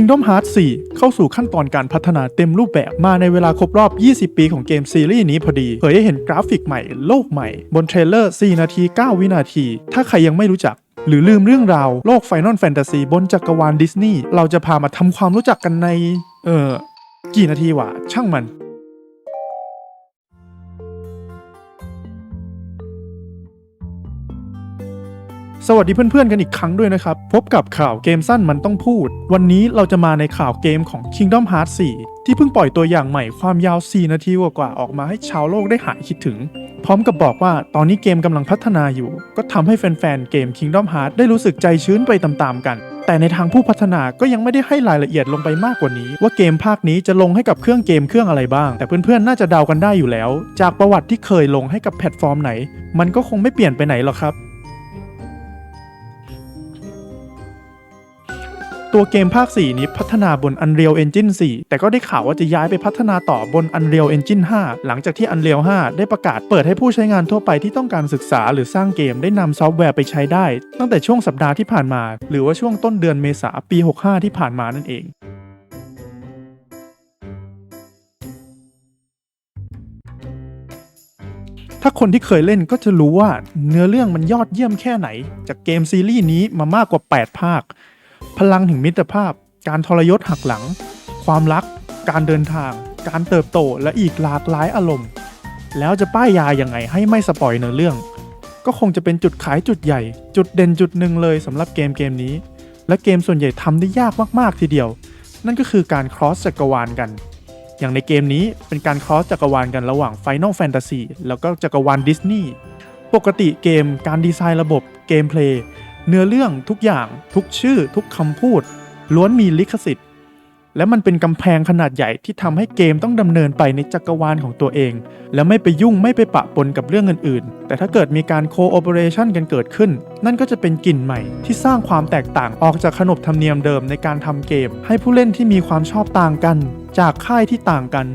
Kingdom Hearts 4 เข้าสู่ขั้นตอนการพัฒนาเต็มรูปแบบมาในเวลาครบรอบ 20 ปีของเกมซีรีส์นี้พอดี เผยให้เห็นกราฟิกใหม่โลกใหม่ บนเทรลเลอร์ 4 นาที 9 วินาที ถ้าใครยังไม่รู้จักหรือลืมเรื่องราวโลกไฟนอลแฟนตาซีบนจักรวาลดิสนีย์เราจะพามาทำความรู้จักกันใน เออกี่นาทีวะช่างมัน สวัสดีเพื่อนๆกันอีกครั้งด้วยนะครับ พบกับข่าวเกมสั้นมันต้องพูด วันนี้เราจะมาในข่าวเกมของ Kingdom Hearts 4 ที่เพิ่งปล่อยตัวอย่างใหม่ความยาว 4 นาทีกว่าๆออกมาให้ชาวโลกได้หายคิดถึง พร้อมกับบอกว่าตอนนี้เกมกำลังพัฒนาอยู่ ก็ทำให้แฟนๆเกม Kingdom Hearts ได้รู้สึกใจชื้นไปตามๆกัน แต่ในทางผู้พัฒนาก็ยังไม่ได้ให้รายละเอียดลงไปมากกว่านี้ ว่าเกมภาคนี้จะลงให้กับเครื่องเกมเครื่องอะไรบ้าง แต่เพื่อนๆน่าจะเดากันได้อยู่แล้ว จากประวัติที่เคยลงให้กับแพลตฟอร์มไหน มันก็คงไม่เปลี่ยนไปไหนหรอกครับ ตัวเกมภาค 4 นี้พัฒนาบน Unreal Engine 4 แต่ก็ได้ข่าวว่าจะย้ายไปพัฒนาต่อบน Unreal Engine 5 หลังจากที่ Unreal 5 ได้ประกาศเปิดให้ผู้ใช้งานทั่วไปที่ต้องการศึกษาหรือสร้างเกมได้นำซอฟต์แวร์ไปใช้ได้ ตั้งแต่ช่วงสัปดาห์ที่ผ่านมา หรือว่าช่วงต้นเดือนเมษาปี 65 ที่ผ่านมานั่นเองถ้าคนที่เคยเล่นก็จะรู้ว่าเนื้อเรื่องมันยอดเยี่ยมแค่ไหน จากเกมซีรีส์นี้มามากกว่า 8 ภาค พลังแห่งมิตรภาพ การทรยศหักหลัง ความรัก การเดินทาง การเติบโตและอีกหลากหลายอารมณ์ แล้วจะป้ายยาอยังไงให้ไม่สปอยเนื้อเรื่อง ก็คงจะเป็นจุดขายจุดใหญ่ จุดเด่นจุดหนึ่งเลยสำหรับเกมเกมนี้ และเกมส่วนใหญ่ทำได้ยากมากๆทีเดียว นั่นก็คือการ cross จักรวาลกันอย่างในเกมนี้เป็นการ cross จักรวาลกันระหว่าง Final Fantasy แล้วก็จักรวาลดิสนีย์ปกติเกมการดีไซน์ระบบเกมเพลย์ เนื้อเรื่องทุกอย่างทุกชื่อ ทุกคำพูด ล้วนมีลิขสิทธิ์ และมันเป็นกำแพงขนาดใหญ่ที่ทำให้เกมต้องดำเนินไปในจักรวาลของตัวเอง และไม่ไปยุ่งไม่ไปปะปนกับเรื่องอื่นๆ แต่ถ้าเกิดมีการโคโอเปอเรชันกันเกิดขึ้น นั่นก็จะเป็นกลิ่นใหม่ ที่สร้างความแตกต่างออกจากขนบธรรมเนียมเดิมในการทำเกม ให้ผู้เล่นที่มีความชอบต่างกัน จากค่ายที่ต่างกัน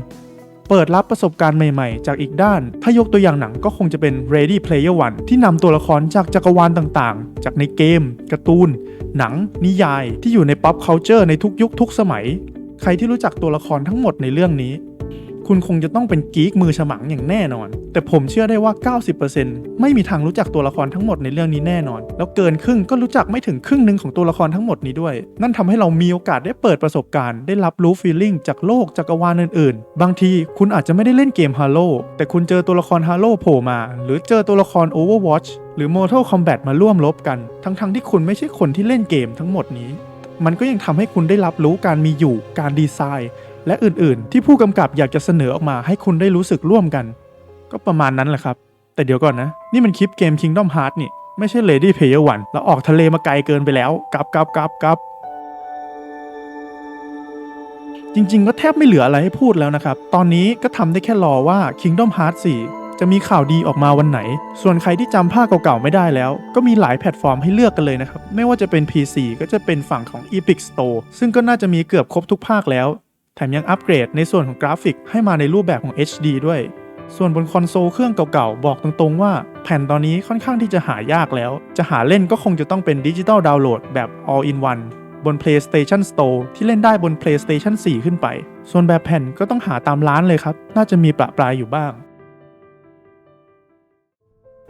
เปิดรับประสบการณ์ใหม่ๆ จากอีกด้าน ถ้ายกตัวอย่างหนังก็คงจะเป็น Ready Player One ที่นำตัวละครจากจักรวาลต่างๆ จากในเกม การ์ตูน หนัง นิยาย ที่อยู่ใน pop culture ในทุกยุคทุกสมัย ใครที่รู้จักตัวละครทั้งหมดในเรื่องนี้ คุณคงจะต้องเป็นกีกมือฉมังอย่างแน่นอน แต่ผมเชื่อได้ว่า 90%ไม่มีทางรู้จักตัวละครทั้งหมดในเรื่องนี้แน่นอน แล้วเกินครึ่งก็รู้จักไม่ถึงครึ่งหนึ่งของตัวละครทั้งหมดนี้ด้วย นั่นทำให้เรามีโอกาสได้เปิดประสบการณ์ ได้รับรู้ฟีลลิ่งจากโลกจักรวาลอื่นๆ บางทีคุณอาจจะไม่ได้เล่นเกม Halo แต่คุณเจอตัวละคร Halo โผล่มา หรือเจอตัวละคร Overwatch หรือ Mortal Kombat มาร่วมรบกัน ทั้งๆที่คุณไม่ใช่คนที่เล่นเกมทั้งหมดนี้ มันก็ยังทำให้คุณได้รับรู้การมีอยู่ การดีไซน์ และอื่นๆ ที่ผู้กำกับอยากจะเสนอออกมาให้คุณได้รู้สึกร่วมกัน ก็ประมาณนั้นแหละครับ แต่เดี๋ยวก่อนนะ นี่มันคลิปเกม Kingdom Hearts นี่ ไม่ใช่ Lady Player One แล้วออกทะเลมาไกลเกินไปแล้วกลับกลับกลับกลับจริงๆ ก็แทบไม่เหลืออะไรให้พูดแล้วนะครับ ตอนนี้ก็ทำได้แค่รอว่า Kingdom Hearts 4 จะมีข่าวดีออกมาวันไหน ส่วนใครที่จำภาคเก่าๆ ไม่ได้แล้ว ก็มีหลายแพลตฟอร์มให้เลือกกันเลยนะครับ ไม่ว่าจะเป็น PC ก็จะเป็นฝั่งของ Epic Store ซึ่งก็น่าจะมีเกือบครบทุกภาคแล้ว แถมยังอัปเกรดในส่วนของกราฟิกให้มาในรูปแบบของ HD ด้วย ส่วนบนคอนโซลเครื่องเก่าๆ บอกตรงๆว่าแผ่นตอนนี้ค่อนข้างที่จะหายากแล้ว จะหาเล่นก็คงจะต้องเป็นดิจิตอลดาวน์โหลดแบบ all in one บน PlayStation Store ที่เล่นได้บน PlayStation 4 ขึ้นไป ส่วนแบบแผ่นก็ต้องหาตามร้านเลยครับ น่าจะมีประปรายอยู่บ้าง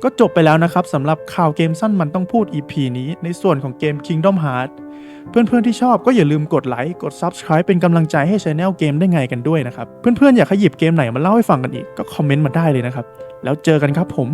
ก็จบไปแล้วนะครับสำหรับข่าวเกมสั้นมันต้องพูด EP นี้ในส่วนของเกม Kingdom Hearts เพื่อนๆที่ชอบก็อย่าลืมกดไลค์กด Subscribe เป็นกำลังใจให้ช anel เกมได้ไงกันด้วยนะครับ เพื่อนๆอยากขยิบเกมไหนมาเล่าให้ฟังกันอีกก็คอมเมนต์มาได้เลยนะครับ แล้วเจอกันครับผม